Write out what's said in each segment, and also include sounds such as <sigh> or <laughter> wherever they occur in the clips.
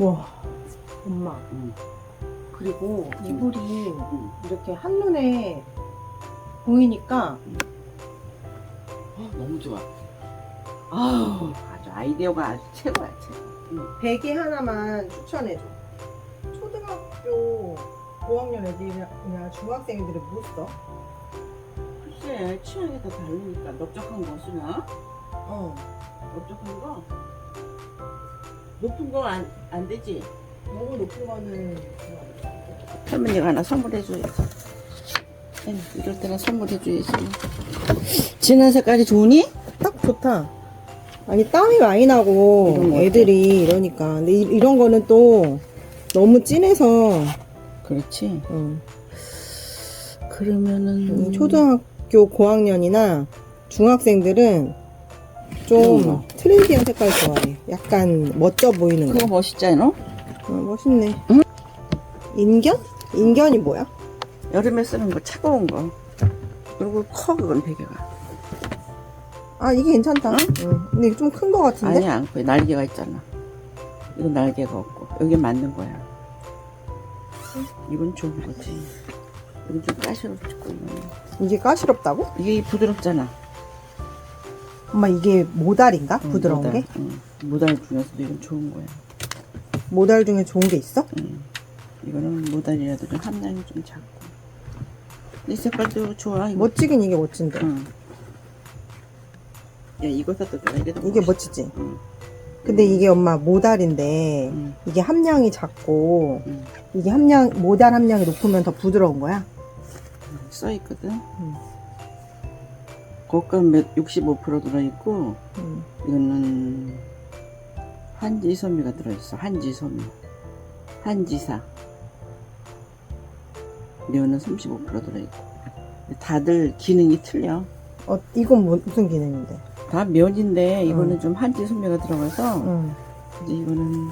와, 엄마. 응. 그리고 이불이 응. 이렇게 한눈에 보이니까 어, 너무 좋아. 아우, 아주 아이디어가 아주 최고야, 최고. 응. 베개 하나만 추천해줘. 초등학교 고학년 애들이나 중학생들이 못 써? 글쎄, 취향이 다 다르니까 넓적한 거 쓰나? 어. 넓적한 거? 높은 거 안 안 되지? 너무 높은 거는 할머니가 하나 선물해줘야지. 에휴, 이럴 때는 선물해줘야지. 진한 색깔이 좋으니? 딱 좋다. 아니 땀이 많이 나고 이런? 애들이 이러니까 근데 이, 런 거는 또 너무 진해서 그렇지. 어, 그러면은 음, 초등학교 고학년이나 중학생들은 좀. 트렌디한 색깔 좋아해. 약간 멋져 보이는 거. 그거 멋있잖아. 어, 멋있네. 응? 인견? 인견이 뭐야? 여름에 쓰는 거 차가운 거. 그리고 커 그건 베개가. 아 이게 괜찮다. 응? 응. 근데 이게 좀 큰 거 같은데? 아니야 안 커. 날개가 있잖아. 이건 날개가 없고 여기 맞는 거야. 이건 좋은 거지. 이건 좀 까시럽고 이거는. 이게 까시럽다고? 이게 부드럽잖아. 엄마 이게 모달인가? 응, 부드러운 모달. 게? 응. 모달 중에서도 이건 좋은 거야. 모달 중에 좋은 게 있어? 응. 이거는 모달이라도 좀 함량이 좀 작고. 이 색깔도 좋아. 이거. 멋지긴 이게 멋진데. 응. 야 이거 사도 좋아. 이게 더 이게. 멋지지? 응. 근데 이게 엄마 모달인데 응. 이게 함량이 작고 응. 이게 함량 모달 함량이 높으면 더 부드러운 거야? 써 있거든. 응. 고가 몇65% 들어있고 음. 이거는 한지소미가 들어있어. 한지소미. 한지사. 면은 35% 들어있고. 다들 기능이 틀려. 어 이건 뭐, 무슨 기능인데? 다 면인데 이거는 응. 좀 한지소미가 들어가서 응. 이제 이거는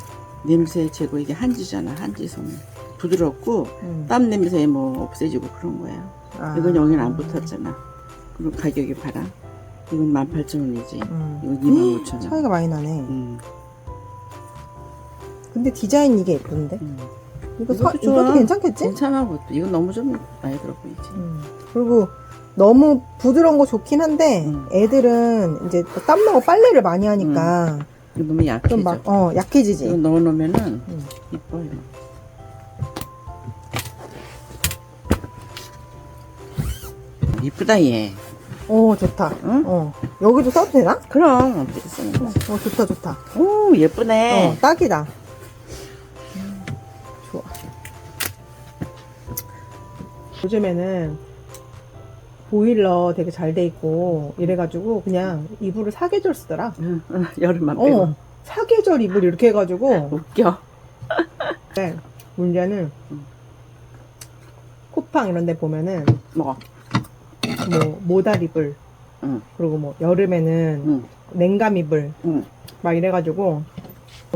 냄새 제거 이게 한지잖아. 한지소미. 부드럽고 응. 땀 냄새 뭐 없애지고 그런 거야. 아. 이건 여기는 안 붙었잖아. 그리고 가격이 봐라. 이건 18,000원이지. 응. 이건 25,000원. 차이가 많이 나네. 음, 근데 디자인 이게 예쁜데? 음. 이거 사, 이것도 좋아. 이것도 괜찮겠지? 괜찮아, 그것도. 이건 너무 좀 많이 들어 보이지. 음. 그리고 너무 부드러운 거 좋긴 한데 음. 애들은 이제 또 땀나고 빨래를 많이 하니까 이거 너무 약해져. 좀 막어 약해지지. 넣어놓으면은 음. 이뻐요. 이쁘다, 얘. 어 좋다. 응? 어 여기도 써도 되나? 그럼, 어떻게 쓰는 어, 거지? 어, 좋다 좋다. 오, 예쁘네. 어 딱이다. 음, 좋아. 요즘에는 보일러 되게 잘 돼 있고 이래가지고 그냥 이불을 사계절 쓰더라. 응, 응, 여름만 빼고. 어 사계절 이불 이렇게 해가지고 웃겨. 네, 문제는 음. 쿠팡 이런 데 보면은 뭐, 뭐 모달 이불 응, 그리고 뭐 여름에는 응, 냉감 이불 응, 막 이래가지고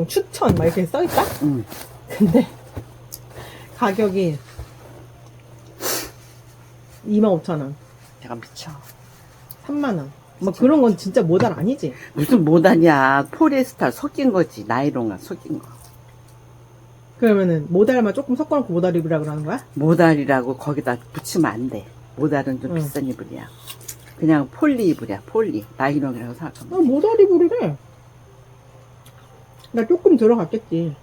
추천 막 이렇게 써있다? 응. 근데 가격이 25,000원, 내가 미쳐. 3만원 뭐. 그런 건 진짜 모달 아니지? 무슨 모단이야. 포리에스터 섞인 거지. 나이론과 섞인 거. 그러면은 모달만 조금 섞어놓고 모달 이불이라 그러는 거야? 모달이라고 거기다 붙이면 안 돼. 모달은 좀 응. 비싼 이불이야. 그냥 폴리 이불이야. 폴리. 나이론이라고 아 생각하면. 모달 이불이래 나 조금 들어갔겠지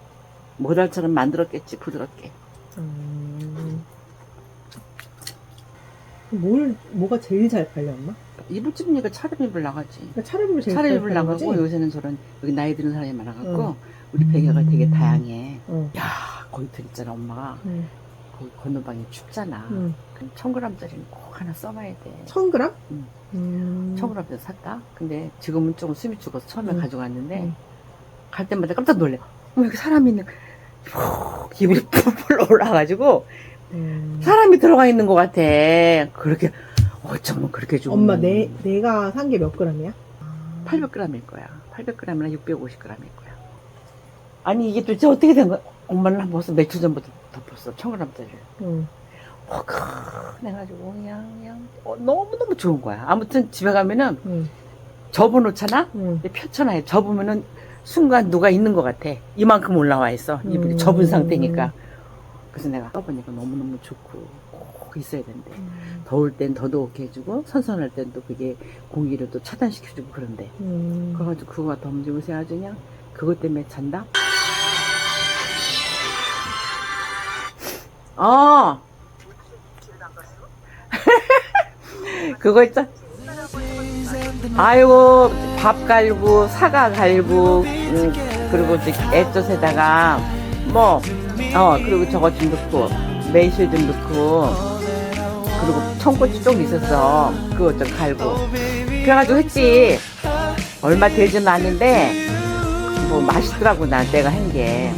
모달처럼 만들었겠지. 부드럽게. 음... 뭘 뭐가 제일 잘 팔려 엄마? 이불 찝니까 차림 이불 나가지. 그러니까 차라리 제일 차림 잘 이불 나가고 거지? 요새는 저런 여기 나이 드는 사람이 많아갖고 응. 우리 베개가 되게 다양해. 응. 야 거기 들 있잖아 엄마가 응. 거기 건너방이 춥잖아. 응. 그럼 1000g짜리는 꼭 하나 써놔야 돼. 1000g? 응. 음. 1000g 샀다. 근데 지금은 조금 숨이 죽어서 처음에 응. 가져갔는데 응. 갈 때마다 깜짝 놀래. 어머 여기 사람이 있는 푹 기분이 풀풀 올라가지고 음. 사람이 들어가 있는 것 같아. 그렇게 어쩌면 그렇게 좋은 엄마 내 내가 산 게 몇 g이야? 800g일 거야. 800g이나 650g일 거야. 아니 이게 도대체 어떻게 된 거야? 엄마는 한 벌써 며칠 전부터 덮었어. 1000g짜리를. 응. 허해가지고 그냥 그냥 어, 너무너무 좋은 거야. 아무튼 집에 가면은 응. 접어놓잖아? 응. 근데 펼쳐놔요. 접으면은 순간 누가 있는 것 같아. 이만큼 올라와 있어. 이불이 음. 접은 상태니까. 그래서 내가 써보니까 너무너무 좋고 꼭 있어야 된대. 더울 땐 더 더우게 해주고 선선할 땐 또 그게 공기를 또 차단시켜주고 그런데. 음. 그래가지고 그거가 덤지 요새 아주 그냥 그것 때문에 잔다? 어! <laughs> 그거 있죠? 아이고, 밥 갈고, 사과 갈고, 음, 그리고 이제 액젓에다가, 뭐, 어, 그리고 저거 좀 넣고, 매실 좀 넣고, 그리고 청고추 좀 있었어. 그거 좀 갈고. 그래가지고 했지. 얼마 되진 않는데, 뭐 맛있더라고, 난 내가 한 게.